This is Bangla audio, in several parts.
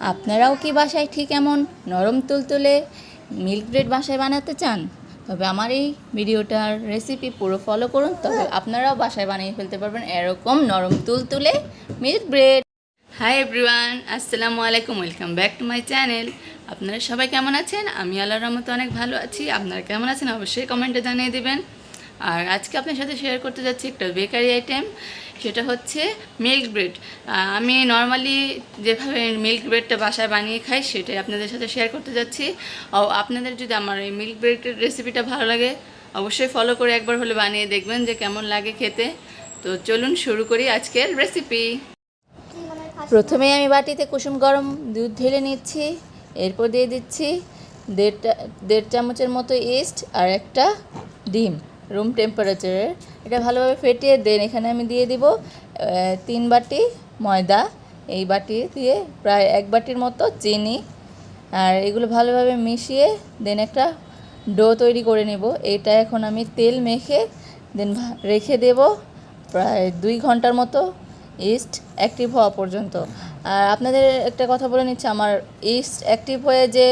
আপনারাও কি বাসায় ঠিক এমন নরম তুলতুলে মিল্ক ব্রেড বাসায় বানাতে চান? তবে আমার এই ভিডিওটার রেসিপি পুরো ফলো করুন, তবে আপনারাও বাসায় বানিয়ে ফেলতে পারবেন এরকম নরম তুলতুলে মিল্ক ব্রেড হাই এভরিওয়ান আসসালামু আলাইকুম welcome back to my channel আপনারা সবাই কেমন আছেন? আমি আল্লাহর রহমতে অনেক ভালো আছি। আপনারা কেমন আছেন? অবশ্যই কমেন্টে জানিয়ে দেবেন। আর আজকে আপনার সাথে শেয়ার করতে যাচ্ছি একটা বেকারি আইটেম সেটা হচ্ছে মিল্ক ব্রেড আমি নর্মালি যেভাবে মিল্ক ব্রেডটা বাসায় বানিয়ে খাই, সেটাই আপনাদের সাথে শেয়ার করতে যাচ্ছি। আপনাদের যদি আমার এই মিল্ক ব্রেডের রেসিপিটা ভালো লাগে, অবশ্যই ফলো করে একবার হলে বানিয়ে দেখবেন যে কেমন লাগে খেতে। তো চলুন শুরু করি আজকের রেসিপি প্রথমে আমি বাটিতে কুসুম গরম দুধ ঢেলে নিচ্ছি, এরপর দিয়ে দিচ্ছি দেড়টা দেড় চামচের মতো ইস্ট আর একটা ডিম। রুম টেম্পারেচারের এটা ভালোভাবে ফেটিয়ে দেন। এখানে আমি দিয়ে দিব তিন বাটি ময়দা। এই বাটি দিয়ে প্রায় এক বাটির মতো চিনি। আর এগুলো ভালোভাবে মিশিয়ে দেন একটা ডো তৈরি করে নেব। এটা এখন আমি তেল মেখে দেন রেখে দেব প্রায় দুই ঘণ্টার মতো ইস্ট অ্যাক্টিভ হওয়া পর্যন্ত। আর আপনাদের একটা কথা বলে নিচ্ছি, আমার ইস্ট অ্যাক্টিভ হয়ে যে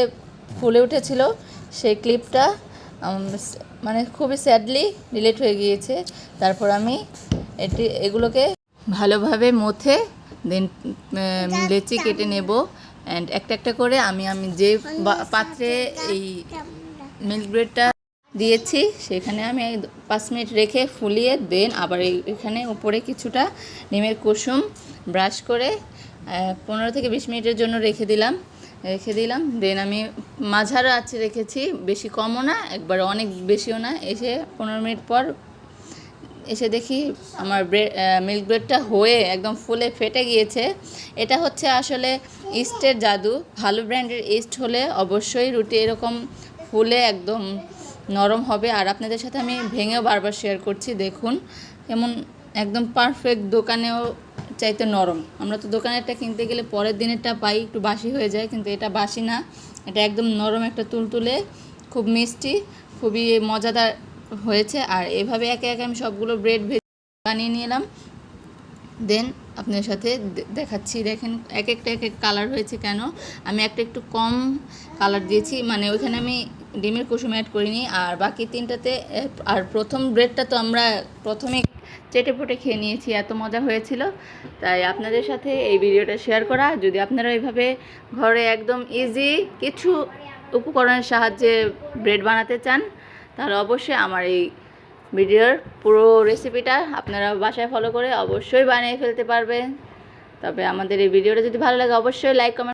ফুলে উঠেছিল সেই ক্লিপটা মানে খুবই স্যাডলি ডিলেট হয়ে গিয়েছে। তারপর আমি এটি, এগুলোকে ভালোভাবে মথে দেন লেচি কেটে নেব। অ্যান্ড একটা একটা করে আমি আমি যে পাত্রে এই মিল্ক ব্রেডটা দিয়েছি, সেখানে আমি পাঁচ মিনিট রেখে ফুলিয়ে দেন আবার এখানে উপরে কিছুটা নিমের কুসুম ব্রাশ করে পনেরো থেকে বিশ মিনিটের জন্য রেখে দিলাম। রেখে দিলাম। দেন আমি মাঝারো আছে রেখেছি, বেশি কমও না, একবার অনেক বেশিও না। এসে পনেরো মিনিট পর এসে দেখি আমার ব্রেড মিল্ক ব্রেডটা হয়ে একদম ফুলে ফেটে গিয়েছে। এটা হচ্ছে আসলে ইস্টের জাদু। ভালো ব্র্যান্ডের ইস্ট হলে অবশ্যই রুটি এরকম ফুলে একদম নরম হবে। আর আপনাদের সাথে আমি ভেঙেও বারবার শেয়ার করছি, দেখুন। কেমন একদম পারফেক্ট দোকানেও চাইতে নরম। আমরা তো দোকানেরটা কিনতে গেলে পরের দিনেরটা পাই, একটু বাসি হয়ে যায়, কিন্তু এটা বাসি না। এটা একদম নরম একটা তুলতুলে, খুব মিষ্টি, খুবই মজাদার হয়েছে। আর এভাবে একে একে আমি সবগুলো ব্রেড ভেজে বানিয়ে নিলাম। দেন আপনার সাথে দেখাচ্ছি। দেখেন এক একটা, এক এক কালার হয়েছে কেন? আমি একটা একটু কম কালার দিয়েছি। মানে ওইখানে আমি ডিমের কুসুম অ্যাড করিনি। আর বাকি তিনটাতে আর প্রথম ব্রেডটা তো আমরা প্রথমে চেটে ফুটে খেয়ে নিয়েছি, এত মজা হয়েছিল। তাই আপনাদের সাথে এই ভিডিওটা শেয়ার করা। যদি আপনারা এইভাবে ঘরে একদম ইজি কিছু উপকরণের সাহায্যে ব্রেড বানাতে চান, তাহলে অবশ্যই আমার এই ভিডিওর পুরো রেসিপিটা আপনারা বাসায় ফলো করে অবশ্যই বানিয়ে ফেলতে পারবেন। তবে আমাদের এই ভিডিওটা যদি ভালো লাগে, অবশ্যই লাইক কমেন্ট